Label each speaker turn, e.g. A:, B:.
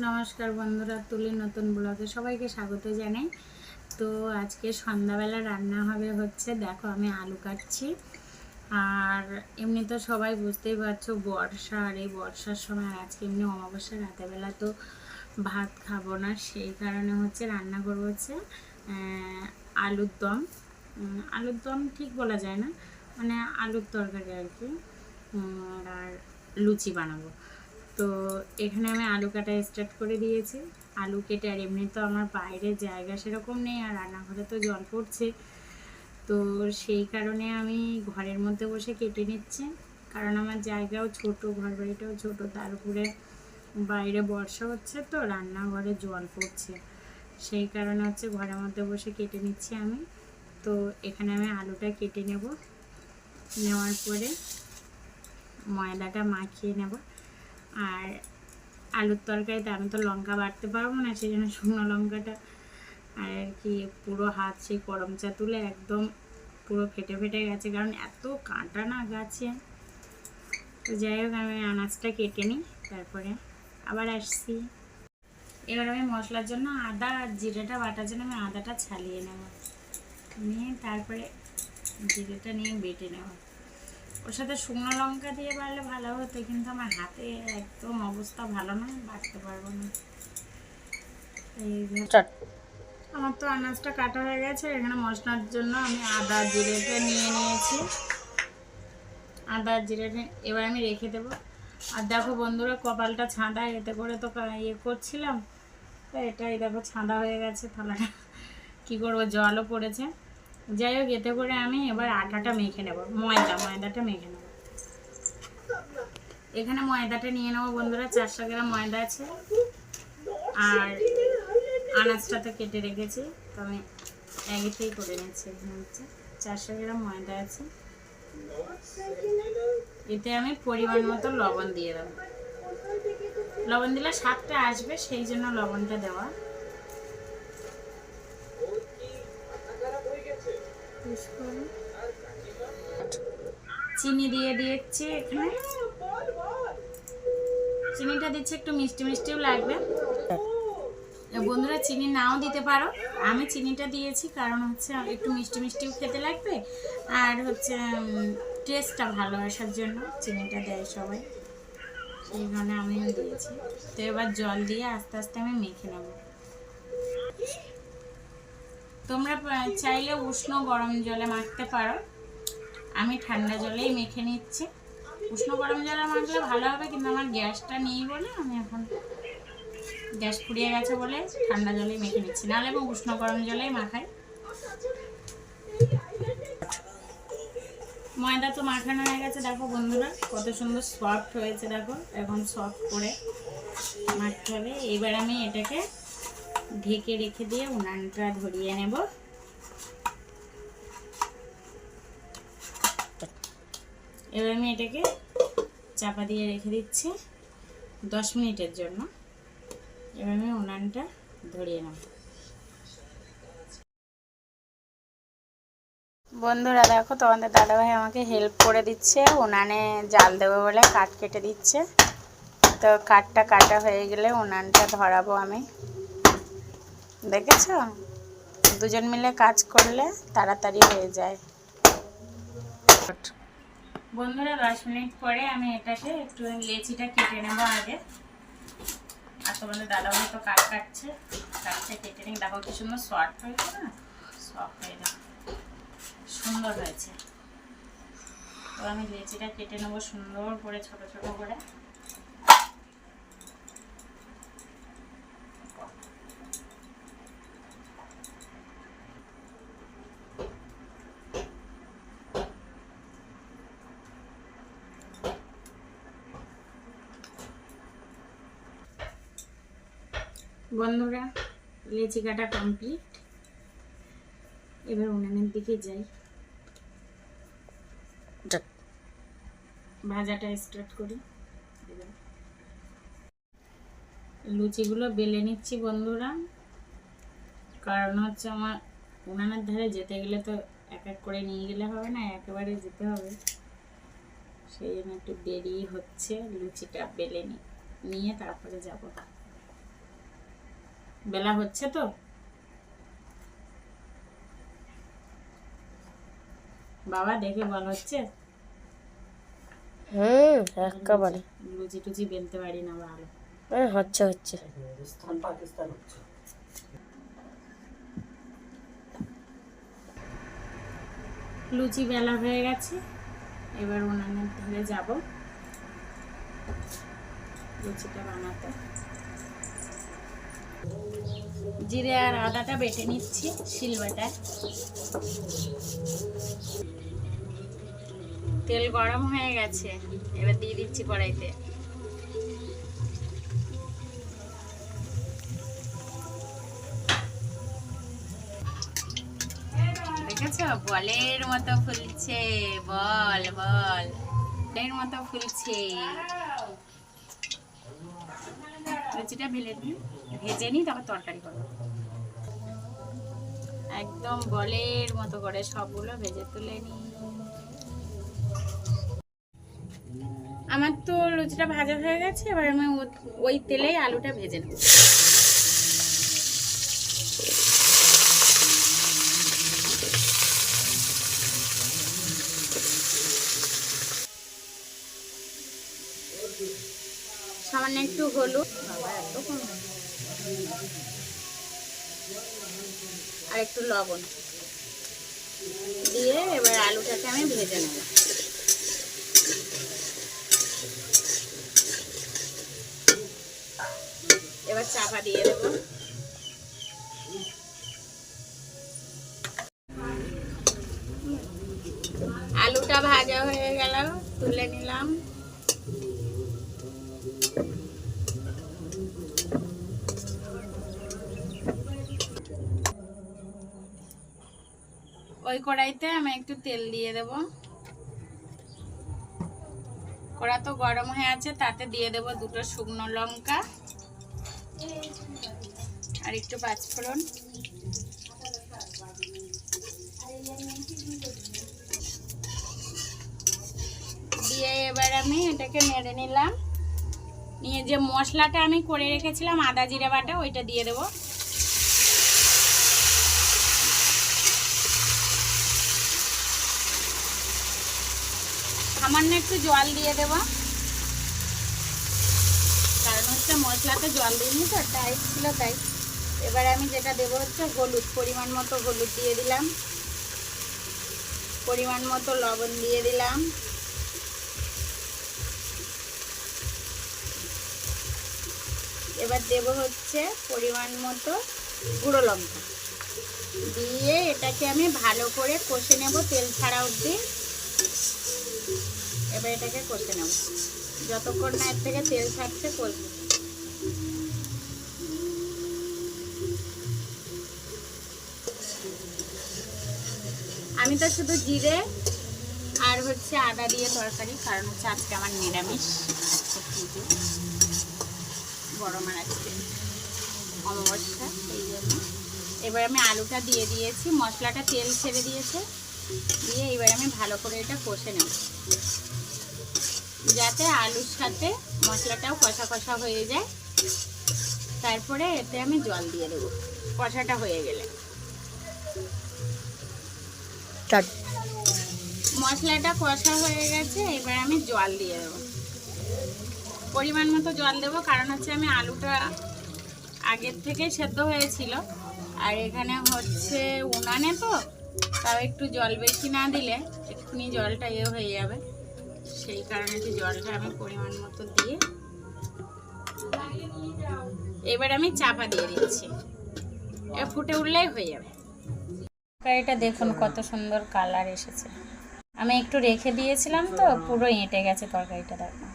A: নমস্কার বন্ধুরা, তুলি নতুন ব্লগে সবাইকে স্বাগত জানাই। তো আজকে সন্ধ্যাবেলা রান্না হবে হচ্ছে, দেখো আমি আলু কাটছি। আর এমনি তো সবাই বুঝতেই পারছ, বর্ষা, আর এই বর্ষার সময় আজকে এমনি অমাবস্যা, রাতেবেলা তো ভাত খাব না। সেই কারণে হচ্ছে রান্না করব হচ্ছে আলুর দম। আলুর দম ঠিক বলা যায় না মানে আলুর তরকারি আর কি। আর লুচি বানাবো। তো এখানে আমি আলু কাটা স্টার্ট করে দিয়েছি। আলু কেটে আর এমনি তো আমার বাইরে জায়গা সেরকম নেই আর রান্নাঘরে তো জল পড়ছে। তো সেই কারণে আমি ঘরের মধ্যে বসে কেটে নিচ্ছি। কারণ আমার জায়গাও ছোট, ঘর বাড়িটাও ছোটো, তার উপরে বাইরে বর্ষা হচ্ছে তো, রান্নাঘরে জল পড়ছে। সেই কারণে হচ্ছে ঘরের মধ্যে বসে কেটে নিচ্ছি আমি। তো এখানে আমি আলুটা কেটে নেব। নেওয়ার পরে ময়দাটা মাখিয়ে নেব। আর আলুর তরকারিতে আমি তো লঙ্কা বাটতে পারব না সেই জন্য শুকনো লঙ্কাটা আর কি পুরো হাত সেই করমচা তুলে একদম পুরো ফেটে ফেটে গেছে, কারণ এত কাঁটা না গাছে। তো যাই হোক, আমি আনাজটা কেটে নিই, তারপরে আবার আসছি। এবার আমি মশলার জন্য আদা আর জিরেটা বাটার জন্য আমি আদাটা ছালিয়ে নেব। নিয়ে তারপরে জিরেটা নিয়ে বেটে নেব। ওর সাথে শুকনো লঙ্কা দিয়ে বাড়লে ভালো হতো কিন্তু আমার হাতে একদম অবস্থা ভালো না বাড়তে পারব না। এই আমার তো আনাজটা কাটা হয়ে গেছে এখানে মশলার জন্য আমি আদা জিরেটা নিয়ে নিয়েছি। আদা জিরেটা এবার আমি রেখে দেবো। আর দেখো বন্ধুরা কপালটা ছাঁদা এতে করে তো ইয়ে করছিলাম। তো এটাই দেখো ছাঁদা হয়ে গেছে থালাটা। কী করব জলও পড়েছে। যাই হোক, এতে করে আমি এবার আটাটা মেখে নেব। ময়দা, ময়দাটা মেখে নেব। এখানে ময়দাটা নিয়ে নেব বন্ধুরা, চারশো গ্রাম ময়দা আছে। আর আনাজটা তো কেটে রেখেছি, তো আমি আগেতেই করে নিচ্ছি এখানে হচ্ছে। চারশো গ্রাম ময়দা আছে। এতে আমি পরিমাণ মতো লবণ দিয়ে দেবো। লবণ দিলে স্বাদটা আসবে, সেই জন্য লবণটা দেওয়া। চিনি দিয়ে দিয়েছি এখানে। চিনিটা দিচ্ছি একটু মিষ্টি মিষ্টিও লাগবে। বন্ধুরা, চিনি নাও দিতে পারো। আমি চিনিটা দিয়েছি কারণ হচ্ছে একটু মিষ্টি মিষ্টিও খেতে লাগবে। আর হচ্ছে টেস্টটা ভালো আসার জন্য চিনিটা দেয় সবাই। সেই কারণে আমিও দিয়েছি। তো এবার জল দিয়ে আস্তে আস্তে আমি মেখে নেব। তোমরা চাইলে উষ্ণ গরম জলে মাখতে পারো। আমি ঠান্ডা জলেই মেখে নিচ্ছি। উষ্ণ গরম জলে মাখলে ভালো হবে, কিন্তু আমার গ্যাসটা নেই বলে আমি এখন গ্যাস ফুরিয়ে গেছে বলে ঠান্ডা জলেই মেখে নিচ্ছি। নাহলে আমি উষ্ণ গরম জলেই মাখাই। ময়দা তো মাখানো হয়ে গেছে, দেখো বন্ধুরা, কত সুন্দর সফট হয়েছে, দেখো, এখন সফট করে মাখতে হবে। এবার আমি এটাকে ঢেকে রেখে দিয়ে উনানটা ধরিয়ে নেব। এবার আমি এটাকে চাপা দিয়ে রেখে দিচ্ছি দশ মিনিটের জন্য। এবার আমি উনানটা ধরিয়ে নেব। বন্ধুরা, দেখো তোমাদের দাদাভাই আমাকে হেল্প করে দিচ্ছে। উনানে জাল দেবো বলে কাঠ কেটে দিচ্ছে। তো কাঠটা কাটা হয়ে গেলে উনানটা ধরাবো আমি। দেখেছ? দুজন মিলে কাজ করলে তাড়াতাড়ি হয়ে যায়। বন্ধুরা, দশ মিনিট পরে আমি এটাকে একটু লেচিটা কেটে নেব আগে। আর তোমাদের দাদাভাই তো কাঠ কাটছে। কাটছে কেটে নিই দেখো কি সুন্দর সফট হয়েছে না? সফট হয়ে গেছে সুন্দর হয়েছে। তো আমি লেচিটা কেটে নেব সুন্দর করে, ছোট ছোট করে। বন্ধুরা লেচি কাটা কমপ্লিট এবার উনানের দিকে যাই। ভাজাটা স্টার্ট করি। লুচিগুলো বেলে নিচ্ছি বন্ধুরা। কারণ হচ্ছে আমার উনানের ধারে যেতে গেলে তো এক এক করে নিয়ে গেলে হবে না একেবারে যেতে হবে। সেই জন্য একটু দেরি হচ্ছে লুচিটা বেলে নিয়ে তারপরে যাব। বেলা হচ্ছে তো। বাবা দেখে বল হচ্ছে।
B: হুম একেবারে।
A: লুচি টুচি বেলতে পারি না ভালো
B: হ্যাঁ হচ্ছে হচ্ছে।
A: লুচি বেলা হয়ে গেছে। এবার উনানের ধরে যাব। লুচিটা বানাতে। জিরে আর আদাটা বেটে নিচ্ছি শিলবাটায় তেল গরম হয়ে গেছে, এবার দিয়ে দিচ্ছি কড়াইতে। বলের মতো ফুলছে, বল বল। বলের মতো ফুলছে। লুচিটা ভেজে নি ভেজে নি তারপর তরকারি করব। একদম বলের মতো করে সবগুলো ভেজে তুলে নি আমার তো লুচিটা ভাজা হয়ে গেছে এবার আমি ওই তেলেই আলুটা ভেজে নেব। সামান্য একটু হলুদ। আর একটু লবণ। দিয়ে এবার আলুটাকে আমি ভেজে নেব। এবার চাপা দিয়ে দেবো। আলুটা ভাজা হয়ে গেল, তুলে নিলাম। ওই কড়াইতে আমি একটু তেল দিয়ে দেব। কড়া তো গরম হয়ে আছে, তাতে দিয়ে দেব দুটো শুকনো লঙ্কা আর একটু পাঁচফোড়ন। দিয়ে এবার আমি এটাকে নেড়ে নিলাম। নিয়ে যে মশলাটা আমি করে রেখেছিলাম, আদা জিরে বাটা, ওইটা দিয়ে দেবো। সামান্য একটু জল দিয়ে দেবো। কারণ হচ্ছে মশলাতে জল দিইনি তো টাইট ছিল তাই। এবার আমি যেটা দেবো হচ্ছে হলুদ, পরিমাণ মতো হলুদ দিয়ে দিলাম। পরিমাণ মতো লবণ দিয়ে দিলাম। এবার দেব হচ্ছে পরিমাণ মতো গুঁড়ো লঙ্কা। দিয়ে এটাকে আমি ভালো করে কষে নেব তেল ছাড়া অবধি। এবার এটাকে কষে নেব যতক্ষণ না এর থেকে তেল ছাড়ছে, কষবো। আমি তো শুধু জিরে আর হচ্ছে আদা দিয়ে তরকারি, কারণ হচ্ছে আজকে আমার নিরামিষ। বড় মার আজকে অমাবস্যা, এই জন্য। এবার আমি আলুটা দিয়ে দিয়েছি, মশলাটা তেল ছেড়ে দিয়েছে। দিয়ে এবার আমি ভালো করে এটা কষে নেব। যাতে আলুর সাথে মশলাটাও কষা কষা হয়ে যায়। তারপরে এতে আমি জল দিয়ে দেবো। কষাটা হয়ে গেলে। মশলাটা কষা হয়ে গেছে এবার আমি জল দিয়ে দেবো। পরিমাণ মতো জল দেবো কারণ হচ্ছে আমি আলুটা আগের থেকে সেদ্ধ হয়েছিল। আর এখানে হচ্ছে উনানে তো তাও একটু জল বেশি না দিলে এক্ষুনি জলটা ইয়ে হয়ে যাবে। সেই কারণে যে জলটা আমি পরিমাণ মতো দিয়ে এবার আমি চাপা দিয়ে দিচ্ছি। এবার ফুটে উঠলেই হয়ে যাবে। এটা দেখুন কত সুন্দর কালার এসেছে। আমি একটু রেখে দিয়েছিলাম তো পুরো এঁটে গেছে তরকারিটা, দেখুন।